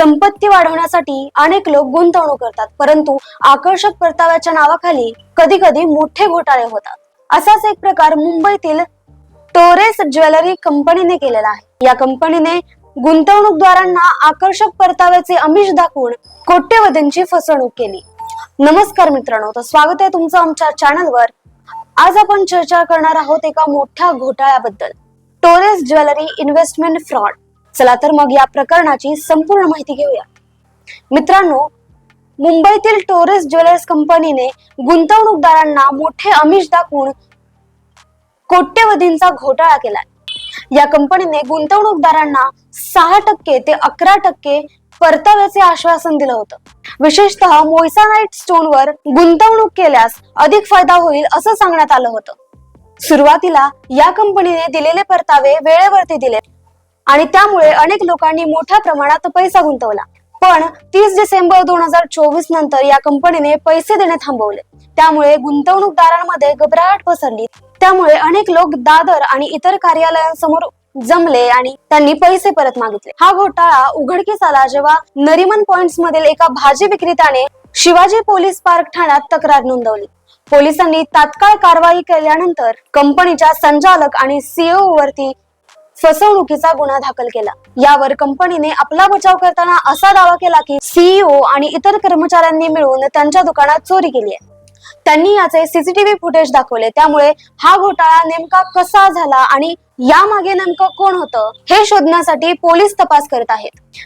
संपत्ती वाढवण्यासाठी अनेक लोक गुंतवणूक करतात परंतु आकर्षक परताव्याच्या नावाखाली कधी कधी मोठे घोटाळे होतात. असाच एक प्रकार मुंबईतील टोरेस ज्वेलरी कंपनीने केलेला आहे. या कंपनीने गुंतवणूकदारांना आकर्षक परताव्याचे अमिष दाखवून कोट्यवधींची फसवणूक केली. नमस्कार मित्रांनो तर स्वागत आहे तुमचं आमच्या चॅनलवर. आज आपण चर्चा करणार आहोत एका मोठ्या घोटाळ्याबद्दल. Torres jewellery investment fraud. चला तर मग या प्रकरणाची संपूर्ण माहिती घेऊया. मित्रांनो मुंबईतील टोरेस ज्वेलर्स कंपनीने गुंतवणूकदारांना मोठे अमिष दाखवून कोट्यवधींचा घोटाळा केला या कंपनीने गुंतवणूकदारांना सहा टक्के ते अकरा टक्के परताव्याचे आश्वासन दिलं होतं. विशेषतः मोइसानाइट स्टोनवर गुंतवणूक केल्यास अधिक फायदा होईल असं सांगण्यात आलं होतं. सुरुवातीला या कंपनीने दिलेले परतावे वेळेवरती दिले. आणि त्यामुळे अनेक लोकांनी मोठ्या प्रमाणात पैसा गुंतवला. पण तीस डिसेंबर दोन हजार चोवीस नंतर या कंपनीने पैसे देणे थांबवले. त्यामुळे गुंतवणूकदारांमध्ये घबराहट पसरली. त्यामुळे अनेक लोक दादर आणि इतर कार्यालयांसमोर जमले आणि त्यांनी पैसे परत मागितले. हा घोटाळा उघडकीस आला जेव्हा नरिमन पॉइंट्स मधील एका भाजी विक्रेत्याने शिवाजी पोलीस पार्क ठाण्यात तक्रार नोंदवली. पोलिसांनी तात्काळ कारवाई केल्यानंतर कंपनीच्या संचालक आणि सीईओ वरती फसवणुकीचा गुन्हा दाखल केला. यावर कंपनीने आपला बचाव करताना असा दावा केला की सीईओ आणि इतर कर्मचाऱ्यांनी मिळून त्यांच्या दुकानात चोरी केली आहे. त्यांनी याचे सीसीटीव्ही फुटेज दाखवले. त्यामुळे हा घोटाळा नेमका कसा झाला आणि यामागे नेमकं कोण होतं हे शोधण्यासाठी पोलीस तपास करत आहेत.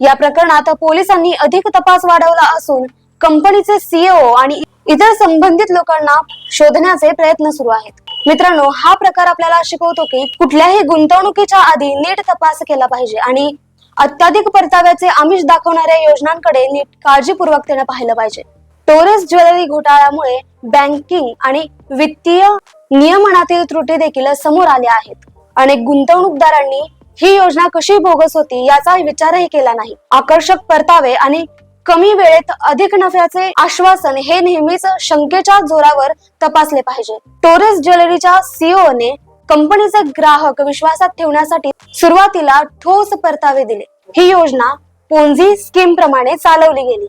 या प्रकरणात पोलिसांनी अधिक तपास वाढवला असून कंपनीचे सीईओ आणि इतर संबंधित लोकांना शोधण्याचे प्रयत्न सुरू आहेत. मित्रांनो हा प्रकार आपल्याला शिकवतो की कुठल्याही गुंतवणुकीच्या आधी नीट तपास केला पाहिजे आणि अत्याधिक परताव्याचे आमिष दाखवणाऱ्या योजनांकडे नीट काळजीपूर्वक त्याने पाहिलं पाहिजे. टोरस ज्वेलरी घोटाळ्यामुळे बँकिंग आणि वित्तीय नियमनातील त्रुटी देखील समोर आल्या आहेत. अनेक गुंतवणूकदारांनी ही योजना कशी बोगस होती याचा विचारही केला नाही. आकर्षक परतावे आणि कमी वेळेत अधिक नफ्याचे आश्वासन हे नेहमीच शंकेच्या जोरावर तपासले पाहिजे. टोरेस ज्वेलरीच्या सीईओने कंपनीचे ग्राहक विश्वासात ठेवण्यासाठी सुरुवातीला ठोस परतावे दिले. ही योजना पोंझी स्कीम प्रमाणे चालवली गेली.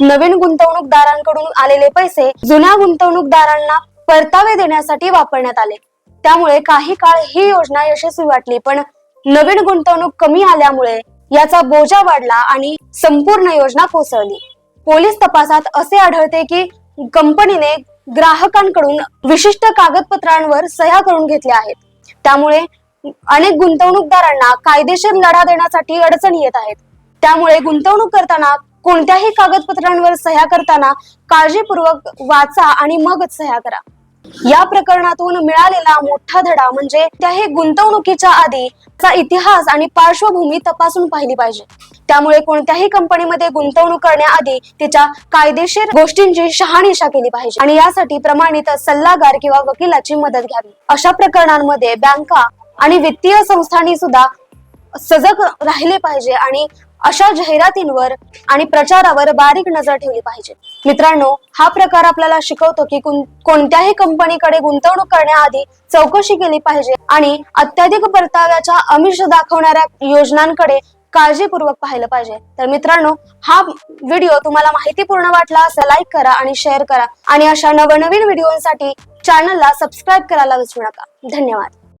नवीन गुंतवणूकदारांकडून आलेले पैसे जुन्या गुंतवणूकदारांना परतावे देण्यासाठी वापरण्यात आले. त्यामुळे काही काळ ही योजना यशस्वी वाटली पण नवीन गुंतवणूक कमी आल्यामुळे याचा बोजा वाढला आणि संपूर्ण योजना कोसळली. पोलीस तपासात असे आढळते की कंपनीने ग्राहकांकडून विशिष्ट कागदपत्रांवर सह्या करून घेतल्या आहेत. त्यामुळे अनेक गुंतवणूकदारांना कायदेशीर लढा देण्यासाठी अडचणी येत आहेत. त्यामुळे गुंतवणूक करताना कोणत्याही कागदपत्रांवर सह्या करताना काळजीपूर्वक वाचा आणि मगच सह्या करा. या प्रकरणातून मिळालेला मोठा धडा म्हणजे त्याही गुंतवणुकीच्या आधी चा इतिहास आणि पार्श्वभूमी तपासून पाहिली पाहिजे. त्यामुळे कोणत्याही कंपनीमध्ये गुंतवणूक करण्याआधी तिच्या कायदेशीर गोष्टींची शहानिशा केली पाहिजे आणि यासाठी प्रमाणित सल्लागार किंवा वकिलाची मदत घ्यावी. अशा प्रकरणांमध्ये बँका आणि वित्तीय संस्थांनी सुद्धा सजग राहिले पाहिजे आणि अशा जाहिरातींवर आणि प्रचारावर बारीक नजर ठेवली पाहिजे. मित्रांनो हा प्रकार आपल्याला शिकवतो की कोण- कोणत्याही कंपनीकडे गुंतवणूक करण्याआधी चौकशी केली पाहिजे आणि अत्याधिक परताव्याच्या अमिष दाखवणाऱ्या योजनांकडे काळजीपूर्वक पाहिलं पाहिजे. तर मित्रांनो हा व्हिडिओ तुम्हाला माहितीपूर्ण वाटला असं लाईक करा आणि शेअर करा. आणि अशा नवनवीन व्हिडिओसाठी चॅनलला सबस्क्राईब करायला विसरू नका. धन्यवाद.